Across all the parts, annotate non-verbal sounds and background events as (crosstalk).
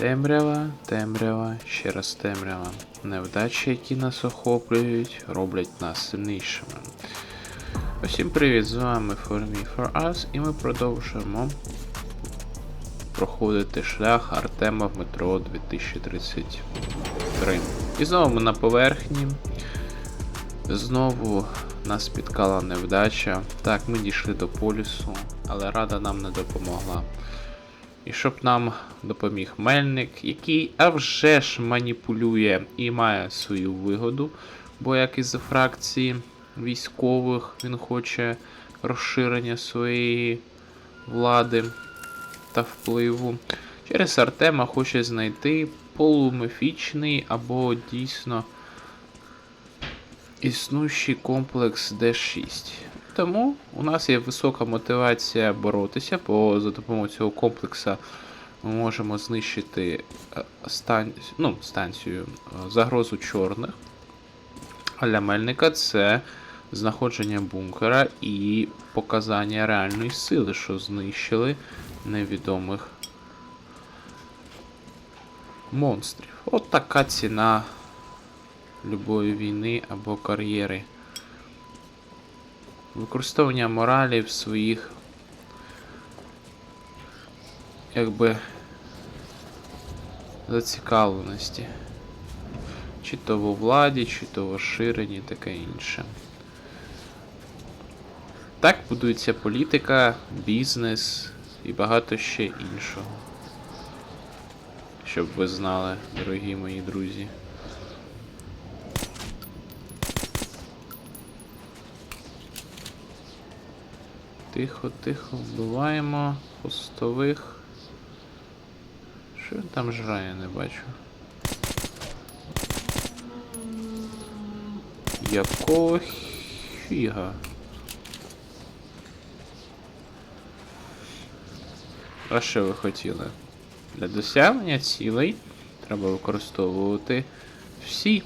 Темрява, темрява, ще раз темрява. Невдачі, які нас охоплюють, роблять нас сильнішими. Усім привіт, з вами For Me For Us, і ми продовжуємо проходити шлях Артема в метро 2033. І знову ми на поверхні. Знову нас спіткала невдача. Так, ми дійшли до полюсу, але рада нам не допомогла. І щоб нам допоміг Мельник, який а вже ж маніпулює і має свою вигоду, бо як із фракції військових він хоче розширення своєї влади та впливу. Через Артема хоче знайти полуміфічний або дійсно існуючий комплекс D6. Тому у нас є висока мотивація боротися, бо за допомогою цього комплексу ми можемо знищити е, стан... ну, станцію е, загрозу чорних. А для Мельника це знаходження бункера і показання реальної сили, що знищили невідомих монстрів. От така ціна любої війни або кар'єри. Використовування моралі в своїх якби зацікавленості. Чи то во владі, чи то в розширенні, таке інше. Так будується політика, бізнес і багато ще іншого. Щоб ви знали, дорогі мої друзі. Тихо, тихо, вбиваємо хвостових. Що він там жрає, не бачу. Якого фіга? А що ви хотіли? Для досягнення цілей треба використовувати всі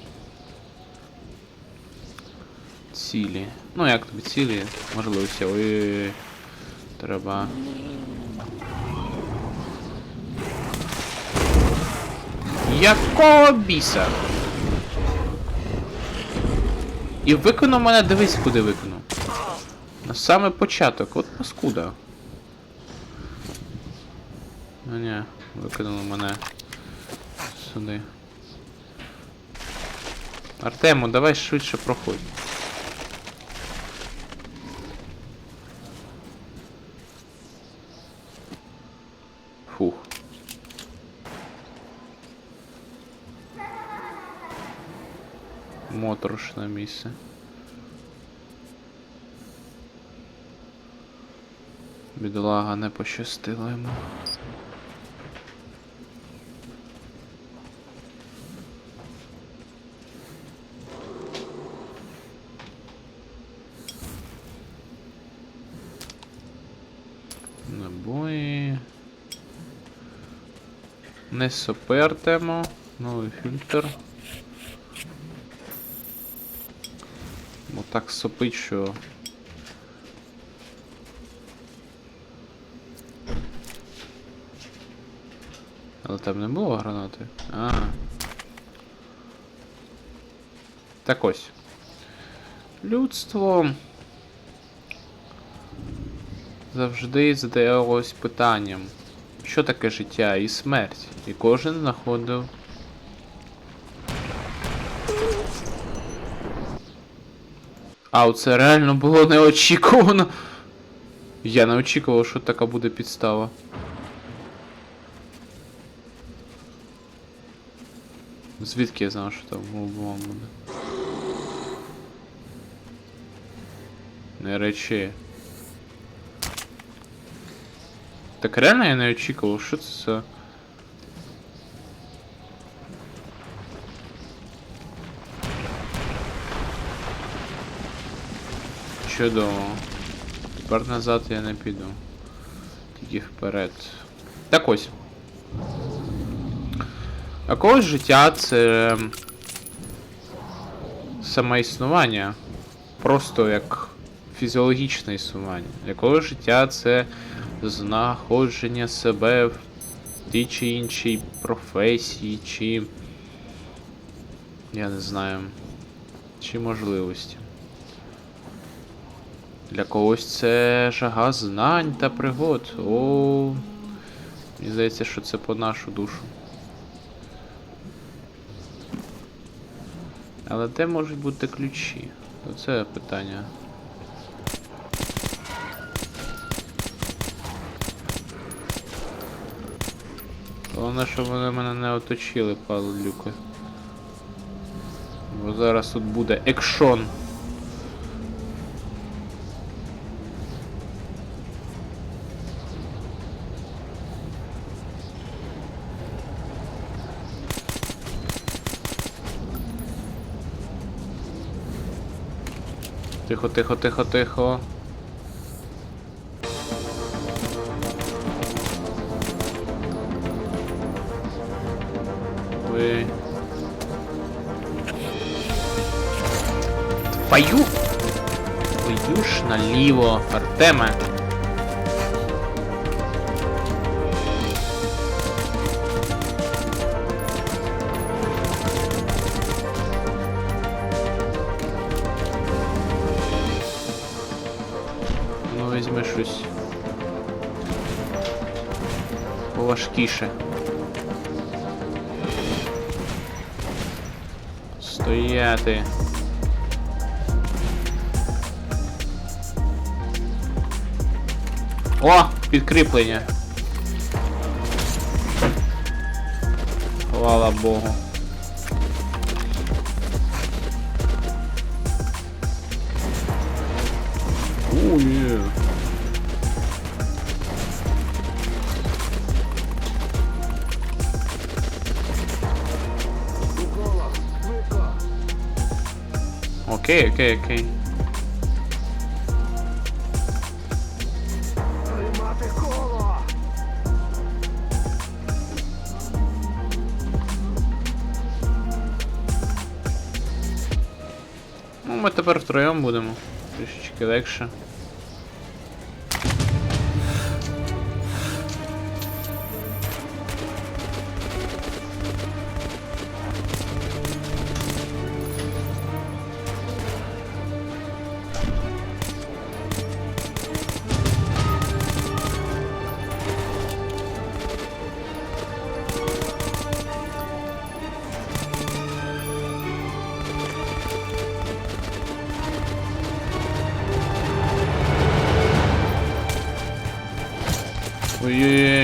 цілі. Ну, як тобі цілі, можливості, ой, треба. Якого біса? І викинув мене, дивись, куди викинув. На саме початок, от паскуда. Ну ні, викинули мене сюди. Артему, давай швидше проходь. Моторошне місце. Бідолага не пощастило йому. Набої. Не сопертимо. Новий фільтр. Так сопить, що. Але там не було гранати. А. Так ось. Людство завжди задавалось питанням, що таке життя і смерть, і кожен знаходив. А, це реально було неочікувано. Я не очікував, що така буде підстава. Звідки я знав, що там було буде? Не речі. Так реально я не очікував, що це за... Чудово. Тепер назад я не піду. Тільки вперед. Так ось. А когось життя це саме існування. Просто як фізіологічне існування. Для життя це знаходження себе в тій чи іншій професії, чи. Я не знаю. Чи можливості. Для когось це жага знань та пригод. О. Мені здається, що це по нашу душу. Але де можуть бути ключі? Оце питання. Головне, щоб вони мене не оточили, падлюки. Бо зараз тут буде екшон. Тихо, тихо, тихо, тихо. Ви. Твою ж наліво, Артеме. Поважкіше. Стояти. О! Підкріплення. Хвала Богу. Окей, окей, окей. Ну, ми тепер втроєм будемо. Трішечки легше. Ой-ой-ой.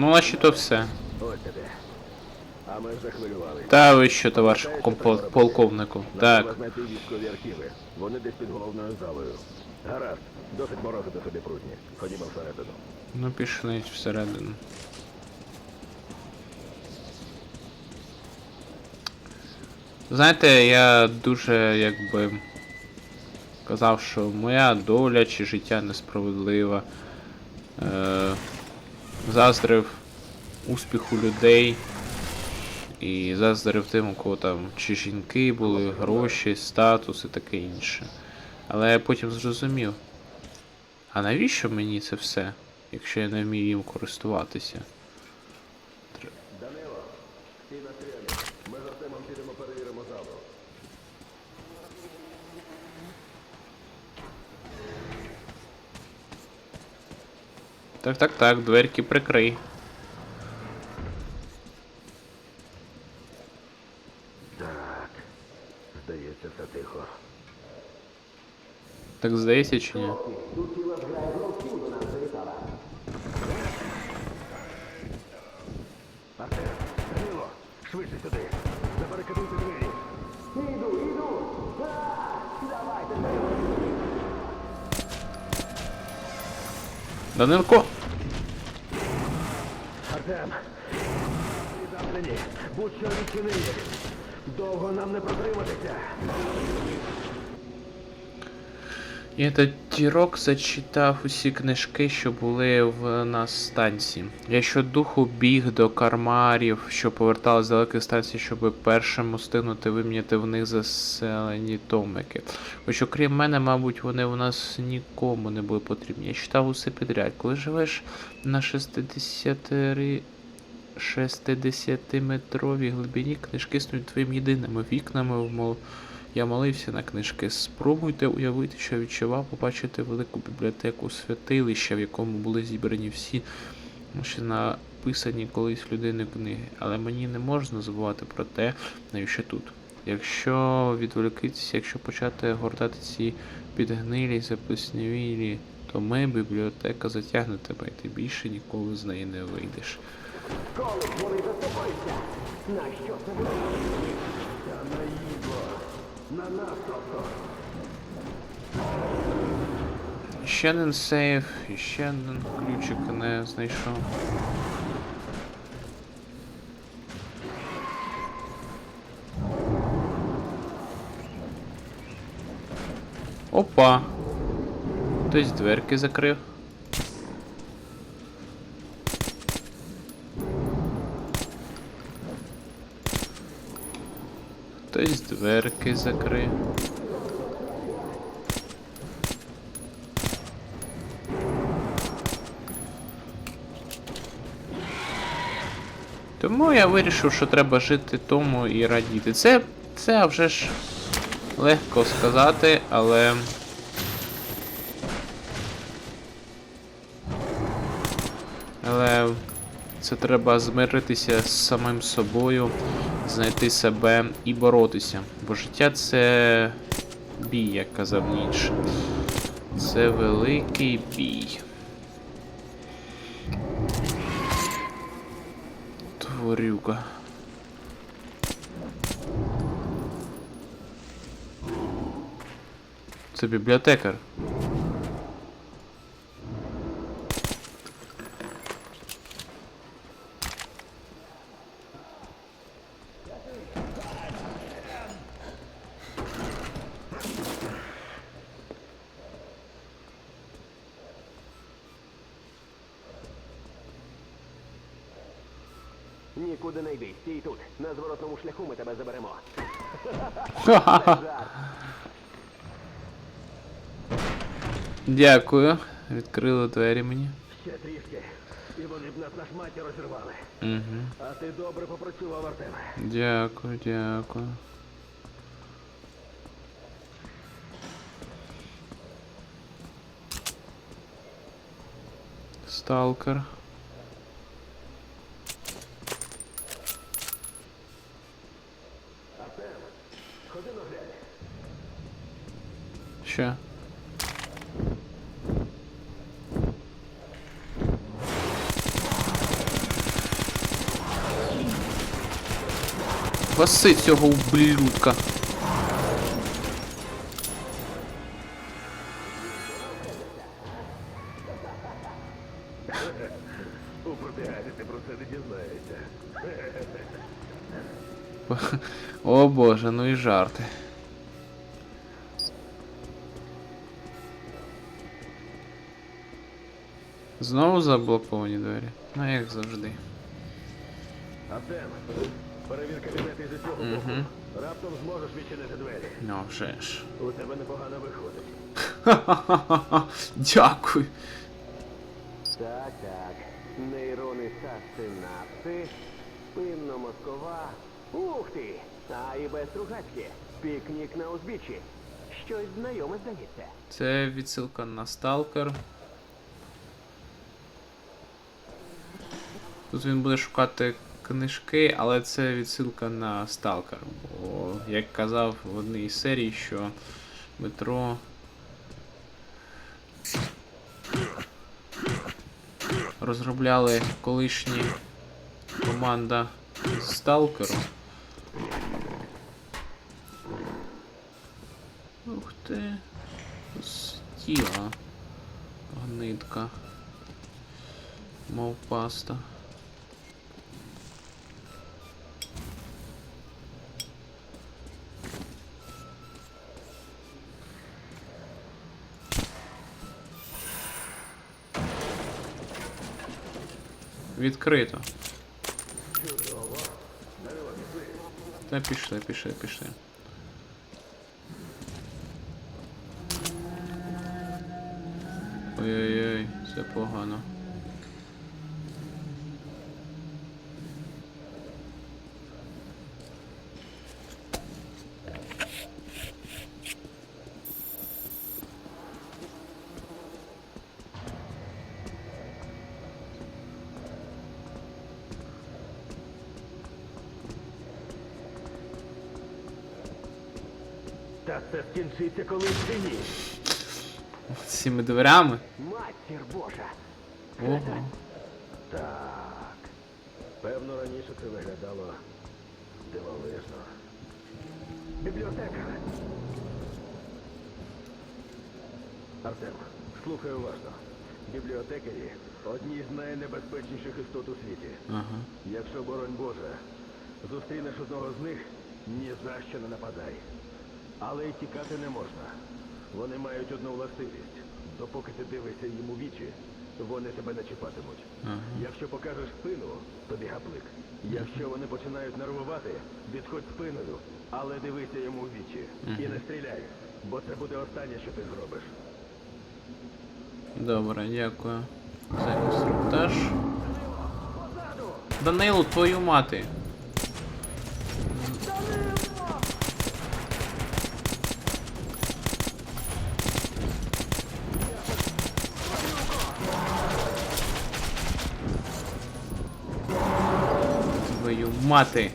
Ну, а ще то все. Та ви що, товариш полковнику? Так. Вони десь під головною залою. Гаразд, досить морозити собі прутні. Ходімо всередину. Ну, пішли всередину. Знаєте, я дуже якби казав, що моя доля чи життя несправедлива. Е, заздрив успіху людей. І заздрив тим, у кого там чи жінки були, гроші, статус і таке інше. Але я потім зрозумів. А навіщо мені це все, якщо я не вмію їм користуватися? Так, так, так, дверки прикрий. Так. Здається, все тихо. Так здається чи ні? Артем, Данило, швидше сюди. Барикадуйте двері. Іду, іду. А, Давайте. Данилко! Будь-що відчини. Довго нам не протриматися. Я тоді рок зачитав усі книжки, що були в нас станції. Я щодуху біг до кармарів, що повертали з далеких станцій, щоб першим устигнути виміняти в них заселені томики. Хоч окрім мене, мабуть, вони у нас нікому не були потрібні. Я читав усе підряд. Коли живеш на 60 60-метровій глибині, книжки стають твоїм єдиними вікнами мол... Я молився на книжки. Спробуйте уявити, що відчував, побачити велику бібліотеку святилища, в якому були зібрані всі ще написані колись людини книги. Але мені не можна забувати про те, навіщо тут. Якщо відволікитися, якщо почати гортати ці підгнилі, заплеснявілі, то ми, бібліотека затягне тебе, і ти більше ніколи з неї не вийдеш. Коли вони заступаються. На що це буде? Та наїбо. На нас, тобто. Ще один сейф, ще один ключик не знайшов. Опа! Хтось дверки закрив. Хтось дверки закрив. Тому я вирішив, що треба жити тому і радіти. Це, це вже ж легко сказати, але. Але це треба змиритися з самим собою, знайти себе і боротися. Бо життя це бій, як казав Ніч. Це великий бій. Тварюка. Це бібліотекар. Нікуди не йди, стій тут. На зворотному шляху ми тебе заберемо. (laughs) Дякую. Відкрили двері мені. Ще трішки. І вони б нас на шматі розірвали. Угу. А ти добре попрацював, Артеме. Дякую, дякую. Сталкер. Що? Паси цього ублюдка. У пробігати ти про це не дізнаєшся. О боже, ну і жарти. Знову заблоковані двері. Ну як завжди. Артем, перевір кабінети зі свого боку. Раптом зможеш відчинити двері. Ну вже ж. У тебе непогано виходить. Ха-ха-ха. (laughs) Дякую. Так, так. Нейрони та синапси, спинно-мозкова. Ух ти! А і без Стругацьке. Пікнік на узбіччі. Щось знайоме здається. Це відсилка на Сталкер. Тут він буде шукати книжки, але це відсилка на Сталкер. Бо, як казав в одній із серій, що метро. Розробляли колишні команда Сталкеру. Ух ти. Стіла. Гнитка. Мов паста. Відкрито. Та пішли, пішли, пішли. Ой-ой-ой, це погано. Та це скінчиться колись ні? З цими дверями. Матір Божа! Ого. Так. Певно, раніше це виглядало дивовижно. Бібліотека. Артем, слухай уважно. Бібліотекарі одні з найнебезпечніших істот у світі. Ага. Якщо, боронь Боже, зустрінеш одного з них, ні за що не нападай. Але й тікати не можна. Вони мають одну властивість. Допоки ти дивишся їм у вічі, вони тебе не чіпатимуть. Ага. Якщо покажеш спину, тобі гаплик. Якщо вони починають нервувати, відходь спиною, але дивися йому в вічі. І не стріляй, бо це буде останнє, що ти зробиш. Добре, дякую. За інструктаж. Данилу, твою мати. Твою мати.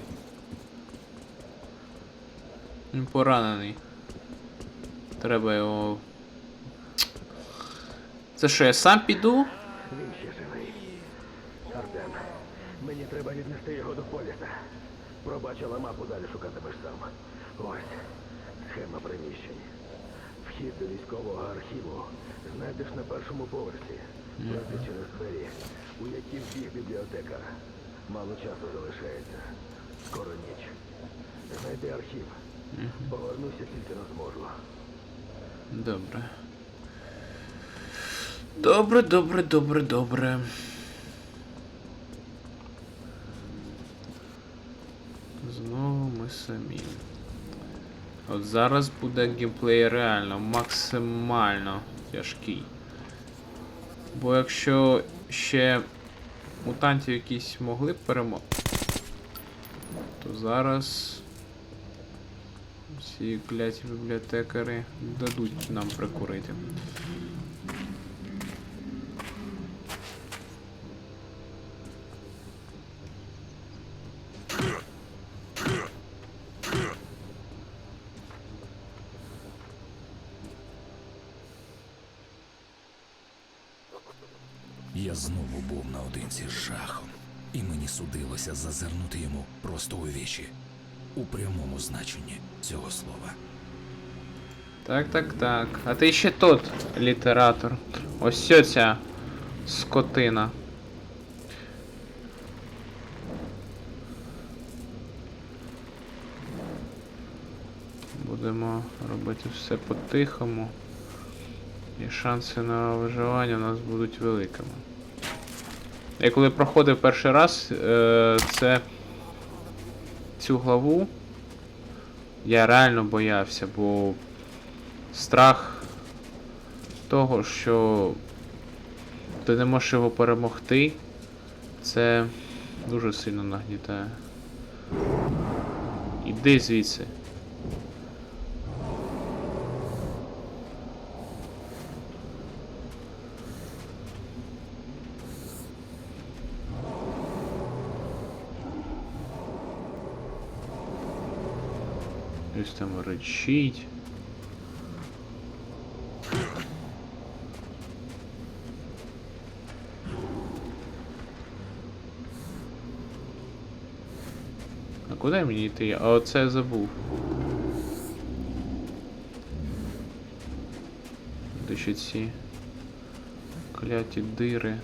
Він поранений. Треба його. Це що, я сам піду? Він ще живий. Артем, мені треба віднести його до поліса. Пробачила мапу, далі шукатимеш сам. Ось схема приміщень. Вхід до військового архіву знайдеш на першому поверсі. Пройди через двері, у які вбіг бібліотекар. Мало часу залишається. Скоро ніч. Знайди архів. Повернуся тільки не зможу. Добре. Добре, добре, добре, добре. Знову ми самі. От зараз буде геймплей реально максимально тяжкий. Бо якщо ще мутантів якісь могли б перемогти, то зараз всі кляті бібліотекари дадуть нам прикурити. Судилося зазирнути йому просто у вічі, у прямому значенні цього слова. Так, так, так. А ти ще тут, літератор. Ось ця скотина. Будемо робити все по-тихому. І шанси на виживання у нас будуть великими. Я коли проходив перший раз, е, це цю главу, я реально боявся, бо страх того, що ти не можеш його перемогти, це дуже сильно нагнітає. Іди звідси. Ось там речить. А куди мені йти? А оце я забув. Де ці кляті дири.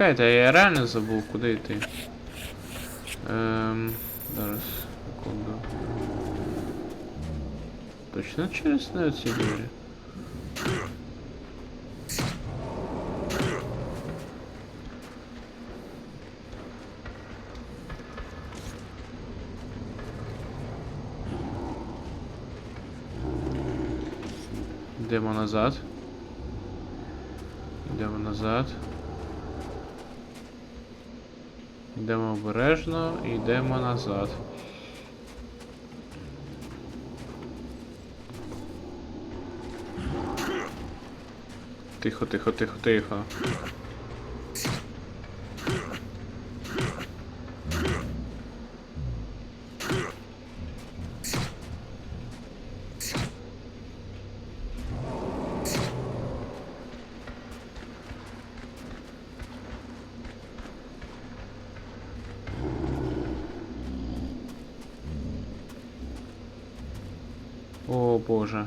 Почекайте, я реально забув, куди йти. Ем, зараз, секунду. Точно через не ці двері? Йдемо назад. Йдемо назад. Йдемо обережно і йдемо назад. Тихо, тихо, тихо, тихо. О боже.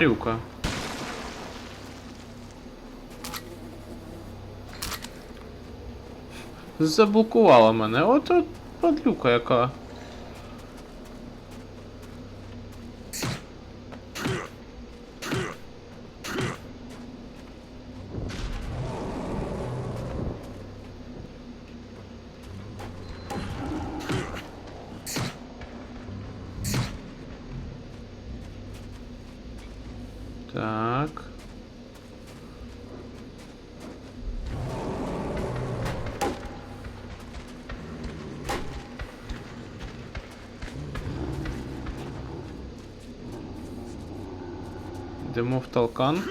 Тварюка. Заблокувала мене. От от падлюка яка. Так. Йдемо.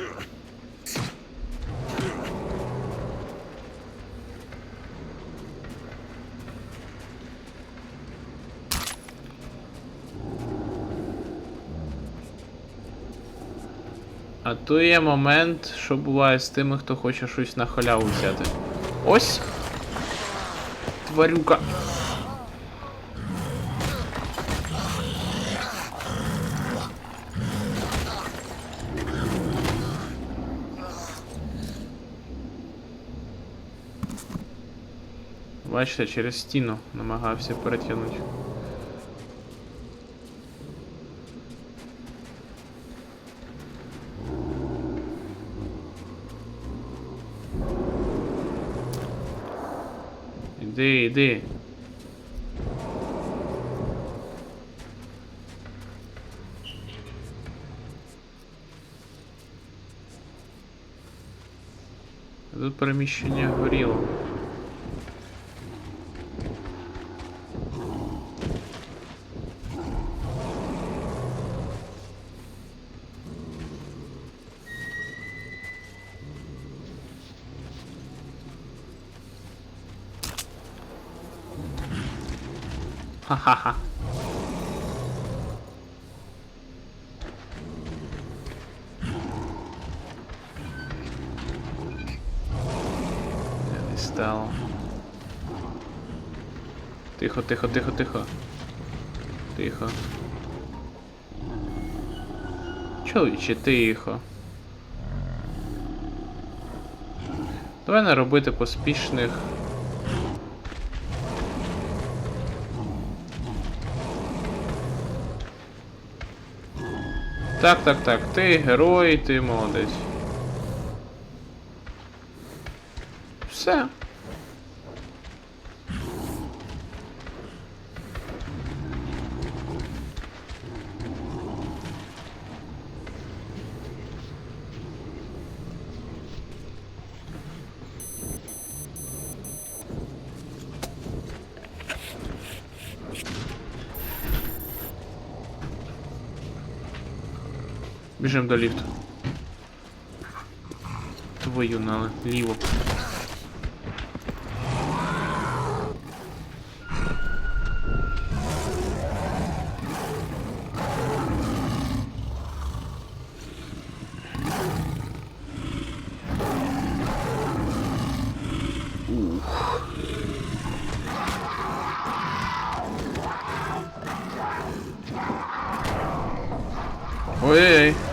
А то є момент, що буває з тими, хто хоче щось на халяву взяти. Ось! Тварюка. Бачите, через стіну намагався перетягнути. Іди, іди. Тут переміщення горіло. Тихо, тихо, тихо, тихо. Тихо. Чоловіче, тихо. Давай не робити поспішних. Так, так, так, ти герой, ти молодець. Все. Бежим до лифта. Твою налево. Ой-ой-ой.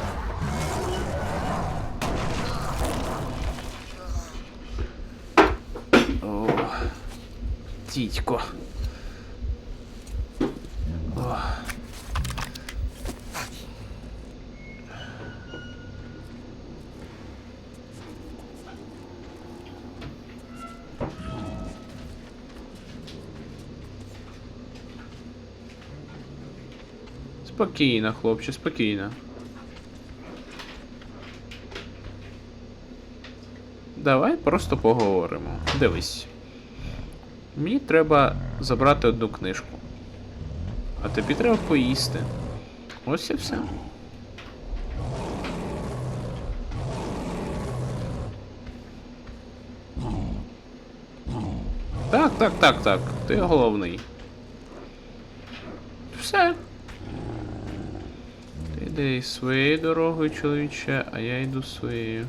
Спокійно, хлопче, спокійно. Давай просто поговоримо. Дивись. Мені треба забрати одну книжку. А тобі треба поїсти. Ось і все. Так, так, так, так. Ти головний. Все. Йди своєю дорогою, чоловіче, а я йду своєю.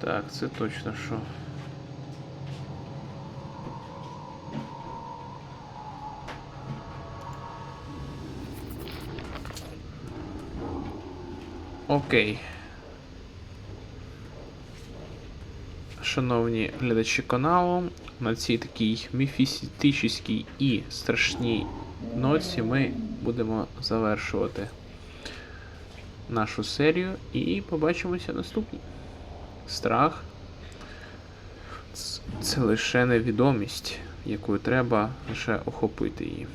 Так, це точно що. Окей. Шановні глядачі каналу, на цій такій міфістичній і страшній ноці ми будемо завершувати нашу серію і побачимося наступній. Страх це лише невідомість, якою треба лише охопити її.